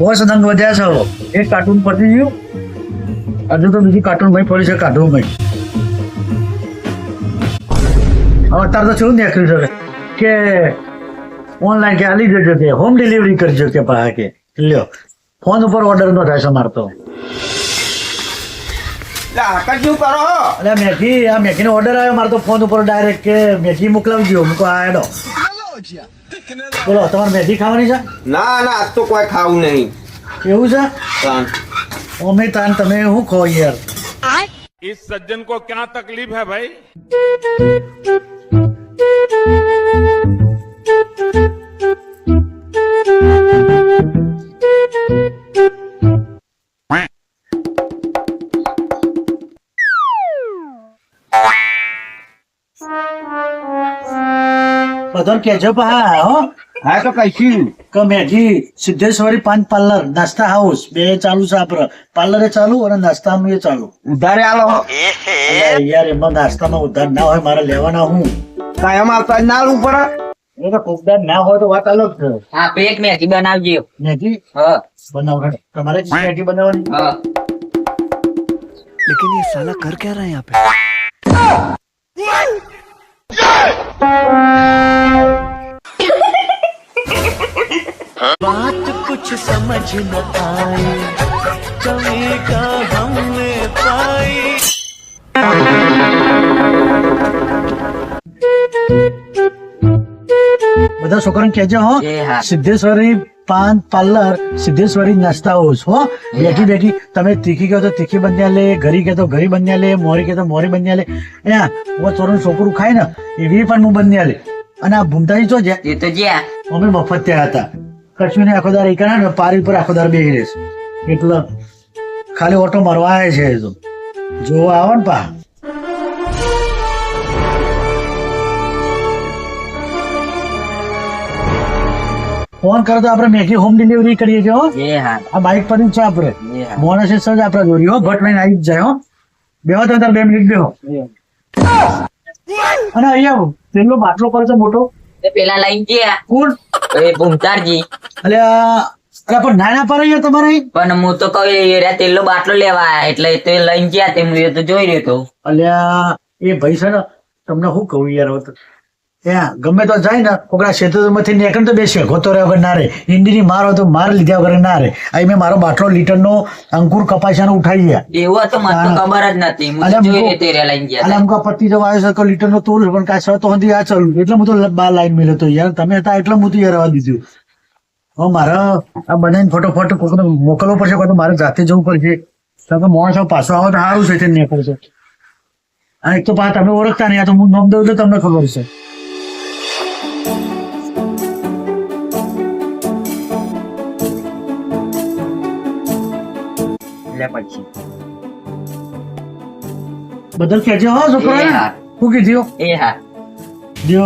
પોસ નંગ વધ્યા છે. એક કાર્ટૂન પતી ગયું. હજુ તો બીજી કાર્ટૂન ભાઈ પડી છે કાઢવું ભાઈ. હવે અત્યારે તો શું નીકળ્યું છે? કે ઓનલાઈન કે આલી જજો કે હોમ ડિલિવરી કરજો કે પા કે. લ્યો ફોન ઉપર ઓર્ડર નો થાય છે મારતો. લે આકાશ શું કરો? અરે મેથી આ મેગીનો ઓર્ડર આવ્યો મારે તો ફોન ઉપર ડાયરેક્ટ કે મેથી મોકલાવજો. મૂકો આ એડો બોલો તમારે મેગી ખાવાની છે ના ના આજ તો કોઈ ખાવું નહીં એવું છે તાન. અમે તાન તમે શું ખો યાર इस सज्जन को क्या तकलीफ है भाई બધાને કહેજો પા હો હા તો કહીશું કે મેગી સિદ્ધેશ્વરી પાન પાર્લર નાસ્તા હાઉસ બે ચાલુ છે આપડે પાર્લરે ચાલુ અને નાસ્તામાં એ ચાલુ ઉધારે આલો અલ્યા યાર એમાં નાસ્તામાં ઉધાર ના હોય મારે લેવાના હું કાયમ આવતા ના આલવું પડે એ તો કોકદાર ના હોય તો વાત અલગ છે હા પેક મેગી બનાવજો મેગી હા બનાવો તમારે જ મેગી બનાવવાની હા लेकिन ये साला कर क्या रहा है यहाँ पे समझ न आई कभी का हमने पाई બધા છોકરાને કહેજો હો એ હા. સિદ્ધેશ્વરી પાન પાર્લર સિદ્ધેશ્વરી નાસ્તા હાઉસ હો બેઠી બેઠી તમે તીખી કહો તો તીખી બન્યા લે ઘરી કહે તો ઘરી બન્યા લે મોરી કહે તો મોરી બન્યા લે અહીંયા હું ચોરું છોકરું ખાય ને એવી પણ હું બન્યા લે અને આ ભૂમતાજી જો છે એ તો જ્યાં અમે મફત ત્યાં હતા કચ્છ આખો દાર એકના ને પારી પર આખો દાર બેસી રહેશે. એટલે ખાલી ઓટો મારવા આવે છે તો. જોવા આવે ને પા ફોન કરો તો આપણે મેગી હોમ ડિલિવરી કરીએ છીએ હા. આ બાઇક પર જ છે આપણે. મોણસ સજ આપણા દોરી હો ભટ લઈને આવી જ જાય હો. બેહો તો તાર બે મિનિટ બેહો. અને અહીંયા પેલો બાટલો પર છે મોટો. પેલા લઈ ગયા. કોણ? એ ભૂમતારજી. અલે અરે પણ નાના પર અહીંયા તમારે? પણ હું તો કહું એ રહ્યા તેલનો બાટલો લેવા એટલે તે લઈને ગયા તે હું એ તો જોઈ રહ્યો તો. અલ્યા એ ભાઈ છે ને તમને શું કહું યાર ત્યાં ગમે તો જાય ને કોકડા ક્ષેત્રમાંથી નીકળે તો બે ગોતો રહે વગર ના રે. ઈંડીની માર તો માર લીધા વગર ના રે. અહીં મેં મારો બાટલો લીટરનો અંકુર કપાસિયાનો ઉઠાઈ ગયા. એવો તો મને ખબર જ નથી હું જોઈ. તે રે લઈને ગયા અને તા. પતિ જવા આવ્યો છે કે લીટરનો તોલ પણ કાંઈ તો હંધી આ ચાલુ. એટલે હું તો બાર લાઈન મેલ્યો તો યાર તમે હતા એટલે હું તો યાર આવવા દીધું. હવે મારે આ બનાવીને ફટોફટ કોઈને મોકલવો પડશે કોઈ તો મારે જાતે જવું પડશે. કારણ કે માણસો પાછો આવે તો સારું છે તેને નીકળશે આ એક તો પા તમે ઓળખતા નહીં આ તો હું નોમ દઉં તો તમને ખબર છે. બદલ કેજો હો છોકરા. હું. હા. શું કીધું એ હા. જો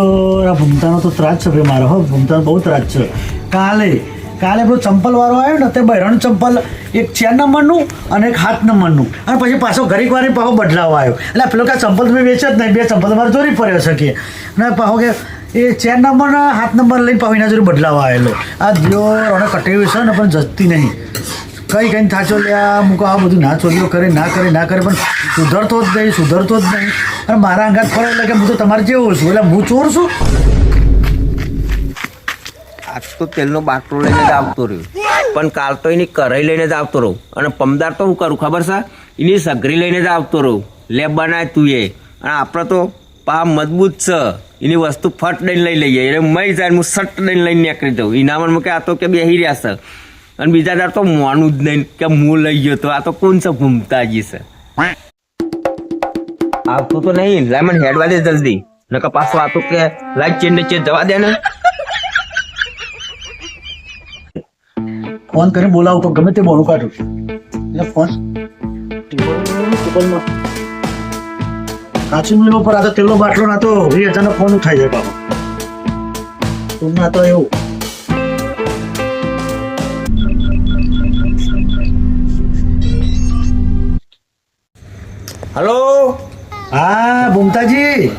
આ ભૂમતાનો તો ત્રાસ છે ભાઈ મારો હો ભૂમતાનો બહુ ત્રાજ છે. કાલે. કાલે પેલો ચંપલ વાળો આવ્યો ને, તે બહેરણ ચંપલ, એક ચાર નંબરનું અને એક હાથ નંબરનું. અને પછી પાછો ઘડીક વાર પાછો બદલાવ આવ્યો. એટલે પેલો કાંઈ ચંપલ તમે વેચે જ નહીં, બે ચંપલ તમારે ચોરી પડ્યો શકીએ અને પાછો કે એ ચાર નંબરના હાથ નંબર લઈને પાછો એના જોડે બદલાવ આવેલો. આ જોર અને કટેવી છે ને, પણ જતી નહીં. કઈ કઈ થાચો લ્યા મૂકો, આ બધું ના ચોરીઓ કરે, ના કરે ના કરે, પણ સુધરતો જ નહીં, સુધરતો જ નહીં. અને મારા અંગાત ફરે એટલે કે હું તો તમારે જેવો છું. એટલે હું ચોર છું? આજ તો તેલનો બાટલો લઈને જ આવતો રહ્યો. પણ કાલ તો એની કરાઈ લઈને જ આવતો રહું. અને પમદાર તો હું કરું, ખબર છે? એની સગરી લઈને જ આવતો રહું. લેબ બનાય તું એ. અને આપણે તો પા મજબૂત છે. એની વસ્તુ ફટ દઈને લઈ લઈએ. એટલે મરી જાય હું સટ દઈને લઈને નીકળી જાઉં. ઇનામમાં કે આ તો કે બેહી રહ્યા છે. અને બીજા દાર તો મોનું જ નહીં કે હું લઈ ગયો તો. આ તો કોણ છે ઘૂમતાજી છે? આવતું તો નહીં. લાય હેડવા દે જલ્દી. નકર પાછો આ તો કે લાઈટ ચેન ને ચેન જવા દે ને. ફોન કરી બોલાવું તો ગમે તે બોલું કાઢું. એટલે ફોન ટેબલ- ટેબલમાં કાચી મિલો પર આ તો તેલનો બાટલો ના તો વીસ અચાનક ફોન ઉઠાઈ જાય બાબા તું ના તો એવું. હલો? હા ભૂમતાજી.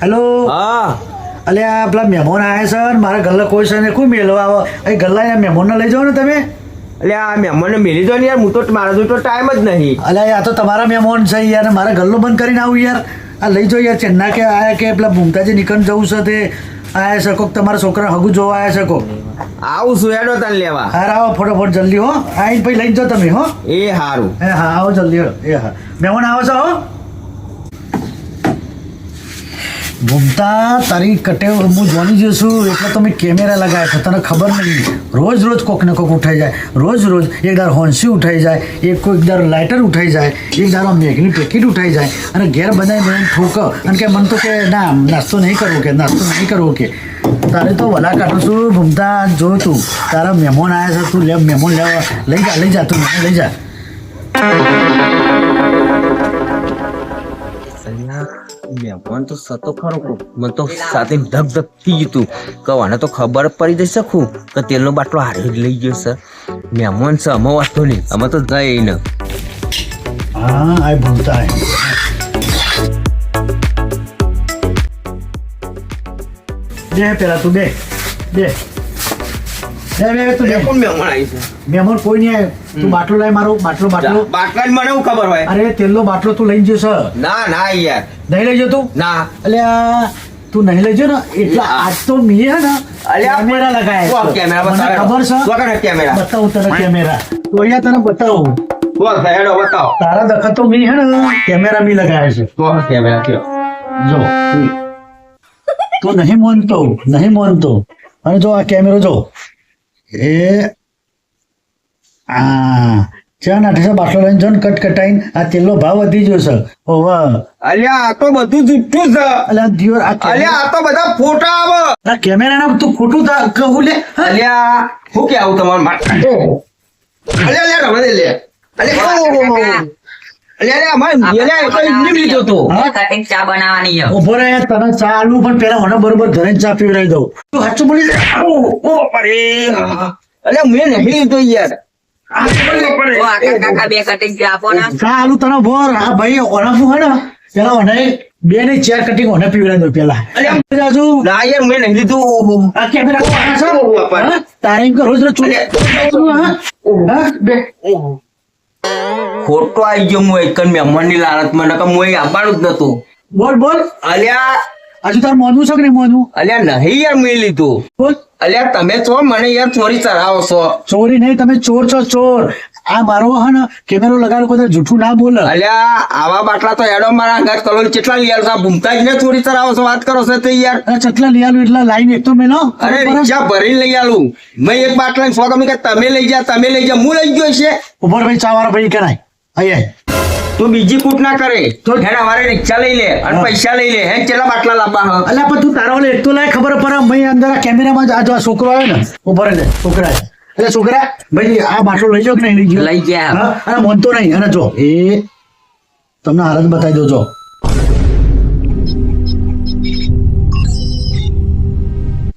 હેલો? હા. અલે આ પેલા મહેમાન આવ્યા છે ને મારા ગલ્લા કોઈ છે ને કોઈ મેળવા આવો. અહીં ગલ્લા મહેમાનને લઈ જાઓ ને તમે. એટલે આ મહેમાનને મેલી દો ને યાર હું તો મારા તો ટાઈમ જ નહીં. અલે આ તો તમારા મહેમાન છે યાર મારા ગલ્લો બંધ કરીને આવું યાર. આ લઈ જાઓ યાર ચેન્ના કે આયા કે પેલા ભૂમતાજી નીકળ જવું છે તે. આયા છે કોક તમારા છોકરા હગું જોવા આવ્યા છે કોક. આવું છું હેડો તાન લેવા. હાર આવો ફટોફટ જલ્દી હો. આઈ પછી લઈ જાઓ તમે હો. એ સારું એ હા આવો જલ્દી હો. એ હા. મહેમાન આવો છો હો. ઘૂમતા તારી કટે હું જોની જઈશું એટલે તો મેં કેમેરા લગાવ્યા છે. તને ખબર નહીં. રોજ રોજ કોક ને કોક ઉઠાઈ જાય. રોજ રોજ એક દાર હોન્સી ઉઠાઈ જાય. એક કોઈક દાર લાઇટર ઉઠાઈ જાય. એક દારો મેઘની પેકેટ ઉઠાઈ જાય. અને ઘેર બનાવી બનાવીને ઠોક. અને કે મને તો કે, ના, નાસ્તો નહીં કરવો કે, નાસ્તો નહીં કરવો કે. તારે તો વલા કાઢું છું ભૂમતા જો તું. તારા મહેમાન આવ્યા છે, તું લે, મહેમાન લેવા લઈ જા લઈ જા, તું મહેમાન લઈ જા. મહેમાન તો સતો ખરો મને તો સાથે ધક ધક થઈ ગયું કવાને તો ખબર પડી જઈ શકું કે તેલનો બાટલો હારે લઈ ગયો સર મહેમાન છે અમો વાંધો નહીં. અમે તો જઈ ને હા આ ભૂલતા બે પેલા તું બે બે મહેમાન આવી છે? મહેમાન કોઈ નહીં તું બાટલો લાય મારો બાટલો બાટલો. બાટલા મને એવું ખબર હોય? અરે તેલનો બાટલો તું લઈને જશો ના ના યાર. નહીં લઈ જતો? ના. એટલે તું નહીં લઈ ને એટલે આજ તો મી ને. કેમેરા લગાયા કેમેરા ખબર છે. કેમેરા? બતાવું તને કેમેરા. તો અહીંયા તને બતાવું. તારા દખત તો મી હે ને. કેમેરા મી લગાયા છે. કોણ કેમેરા કયો? જો. તું નહીં માનતો નહીં માનતો. અને જો આ કેમેરો જો. એ આ ચા નાઠે છે બાટલો લઈને જો ને કટ કટાઈને આ તેલનો ભાવ વધી ગયો છે. ઓવા અલ્યા આ તો બધું જુઠ્ઠું છે. અલ્યા દિયોર આ અલ્યા આ તો બધા ફોટા આવે. આ કેમેરાના તું ખોટું કહું લે અલ્યા હું કે આવું તમારું માટે? અલ્યા અલ્યા રવા દે લે. અલ્યા ચા બનાવવાની ઊભો રહે તને ચા આલું પણ પેલા મને બરોબર ઘરે ચા પીવડાવી દઉં તું સાચું બોલી. અરે મેં નહીં લીધો યાર. બે ને. ચાર કટિંગ ઓને પીવડાવી દઉં પેલા. મેં નહીં લીધું? તારે એમ કે રોજ રોજ? બે. ખોટો આવી ગયો હું એક મહેમાનની લાલચમાં નકર હું આપવાનું આવવાનું જ નતું. બોલ બોલ. અલ્યા. હજુ તાર મોનું છે કે નહીં મોનું? અલ્યા નહીં યાર મેં લીધું. બોલ. અલ્યા તમે છો મને યાર ચોરી ચઢાવો છો. ચોરી નહીં તમે ચોર છો ચોર. આ મારો હે ને કેમેરો લગાડો કોઈ જૂઠું ના બોલ. અલ્યા આવા બાટલા તો એડો મારા ઘર કલોલ કેટલા લઈ આવશો ભૂમતા જ ને ચોરી તર છો વાત કરો છો તે યાર? અરે ચટલા લઈ આલું એટલા લાઈન એક તો મેલો અરે રિક્ષા ભરીને લઈ આલું. મેં એક બાટલા સો ગમે કે તમે લઈ જા તમે લઈ જા હું લઈ ગયો છે. ઉપર ભાઈ ચા વાળા ભાઈ કરાય અહીંયા તું બીજી કૂટ ના કરે. તો- હેડ અમારે રિક્ષા લઈ લે અને પૈસા લઈ લે. હે કેટલા બાટલા લાંબા હ? અલ્યા પણ તું તારો એટલું લાય ખબર પડે મેં અંદર આ કેમેરામાં જ આ છોકરો આવ્યો ને ઊભો રહે છોકરા એટલે છોકરા ભાઈ આ બાટલો લઈ જાઓ કે નહીં લઈ ગયો લઈ ગયા. અને મોનતો નહીં. અને જો એ તમને હાલત બતાવી દો જો.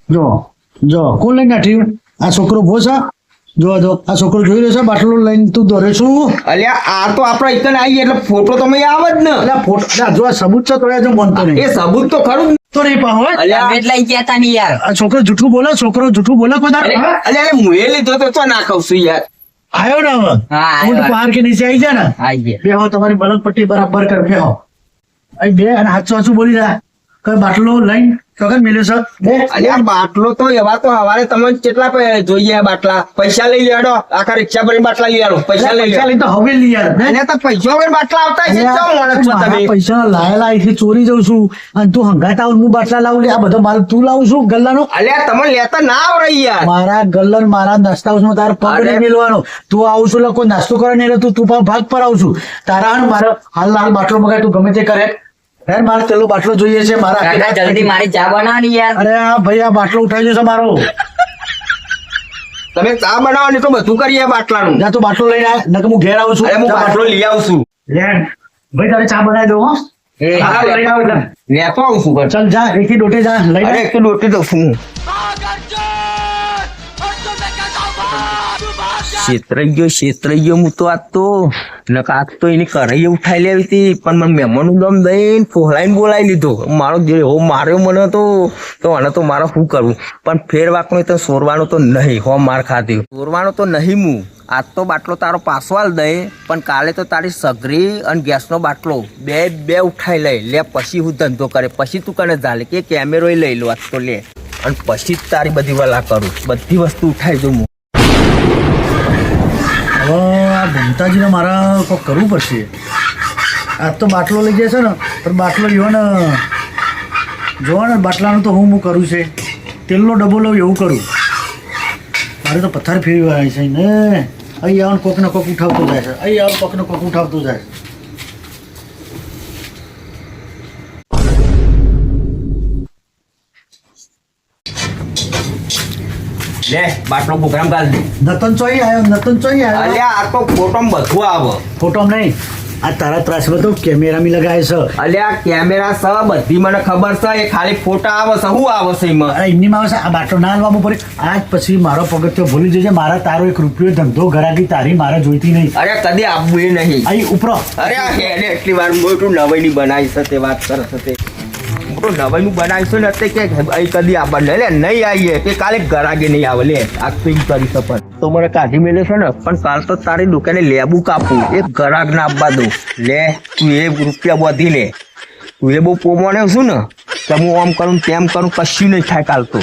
જો જો. કોણ લઈને આ છોકરો ભો છે જો જો આ છોકરો જોઈ રહ્યો છે? બાટલો લઈને તું દોરે છું અલ્યા આ તો આપણા આવી એટલે ફોટો તો મેં આવે જ ને. એટલે ફોટો જો આ સબૂત છે તો એ જો એ નહીં. સબૂત તો ખરું તો નહીં પાહો હે? અલ્યા તમે ગયા તા ને યાર. આ છોકરો જૂઠું બોલે છોકરો જૂઠું બોલે? હા? અલ્યા હું એ લીધો તો તો ના કહું છું યાર. આવ્યો ને હવે? હા, તો પહાડ કે નીચે આવી જાય ને? આઈ ગયા. બેહો તમારી બલક પટ્ટી બરાબર કર બેહો અહીં બે અને હાચું હાચું બોલી રહ્યા કઈ બાટલો લઈને કગન મેલ્યો સર યાર બાટલો તો એવા તો હવારે તમે કેટલા જોઈએ બાટલા? પૈસા લઈ લેડો. આખા રિક્ષા ભરીને બાટલા લઈ આવો. પૈસા લઈ પૈસા લે લઈને તો હવે લઈ ને? તો પૈસા ભરીને બાટલા આવતા છે અલ્યા, માણસ છો તમે? પૈસા લાયેલા અહીંથી ચોરી જઉં છું. અને તું હંગાતા હું બાટલા લાવું આ બધો માલ તું લાવું છું ગલ્લાનો? અલ્યા તમે લેતા ના આવડે યાર. મારા ગલ્લન મારા નાસ્તા હાઉસમાં તાર પગ મિલવાનો. તું આવું છું લોકો નાસ્તો કરે નહીં તું તું ભાગ પર આવું છું. તારા મારા હાલ હાલ બાટલો મગાય તું ગમે તે કરે. યાર મારે પેલો બાટલો જોઈએ છે મારા કાકા જલ્દી મારી ચા બનાવવાની યાર. અરે આ ભાઈ આ બાટલો ઉઠાઈ જશે મારો. તમે ચા બનાવો ને તો બધું કરીએ બાટલાનું. ના તો બાટલો લઈને આય નકર હું ઘેર આવું છું. અરે હું બાટલો. લઈ આવું છું. લે ભાઈ તારે ચા બનાવી દો હો. આવ. લેતો આવું છું ચાલ જા એકી ડોટે જા લઈ અરે એક તો દઉં છું છેતરાઈ ગયો છેતરાઈ ગયો હું તો આજ તો નકા આજ તો એની કરાઈ ઉઠાઈ લેવી હતી, પણ મને મહેમાનનું દમ દઈને ફોહલાઈને બોલાવી લીધો. મારો જે હો, માર્યો મને તો તો આને તો મારે શું કરવું? પણ ફેર વાકનો તો સોરવાનો તો નહીં, હો, માર ખાધી સોરવાનો તો નહીં હું આજ તો બાટલો તારો પાછો આલ દે, પણ કાલે તો તારી સગરી અને ગેસનો બાટલો બે બે ઉઠાઈ લઈ. લે, પછી હું ધંધો કરે. પછી તું કને ચાલે કે કેમેરો લઈ લો આજ તો લે. અને પછી જ તારી બધી વલા કરું. બધી વસ્તુ ઉઠાઈ દઉં હું આ ભૂમતાજીને મારા કોક કરવું પડશે. આજ તો બાટલો લઈ જાય છે ને, પણ બાટલો લ્યો ને. જોવો ને, બાટલાનું તો હું હું કરું છે. તેલનો ડબ્બો લઉં, એવું કરું. મારે તો પથ્થર આવે છે ને. અહીં આવું કોકને કોક ઉઠાવતો જાય છે. અહીં આવું કોકને કોક ઉઠાવતો જાય છે. લે બાટલો પ્રોગ્રામ કાઢ દે નતન ચોઈ આવ્યો નતન ચોઈ આવ્યો. અલ્યા આ તો ફોટોમ બધું આવે. ફોટો નહીં. આ તારા ત્રાસ બધો કેમેરામાં લગાવે છે. અલ્યા કેમેરા સ બધી મને ખબર છે એ ખાલી ફોટા આવે છે શું આવે છે એમાં? અરે એમની માં આ બાટલો ના લાવવા પડે આજ પછી મારો પગથિયો ભૂલી જજે મારા તારો એક રૂપિયો ધંધો ઘરાકી તારી મારે જોઈતી નહીં. અરે કદી આપવું એ નહીં. અહીં ઉપરો. અરે આ હેડે એટલી વાર મોટું નવાઈની બનાવી છે તે વાત કરે છે તે. મોટું નવાઈનું બનાવીશું ને અત્યારે ક્યાંક અહીં કદી આપણને લે, નહીં આવીએ, કે કાલે ગરાગે નહીં આવે, લે, આ તો કરી શકે તો મને કાઢી મેલે છે ને, પણ કાલ તો તારી દુકાને લેબુ કાપું એ ગરાગ ના આપવા દઉં. લે, તું એ રૂપિયા વધી લે. તું એ બહુ પોમાણ્યો છું ને તમે આમ કરું તેમ કરું, કશું નહીં થાય કાલ તો.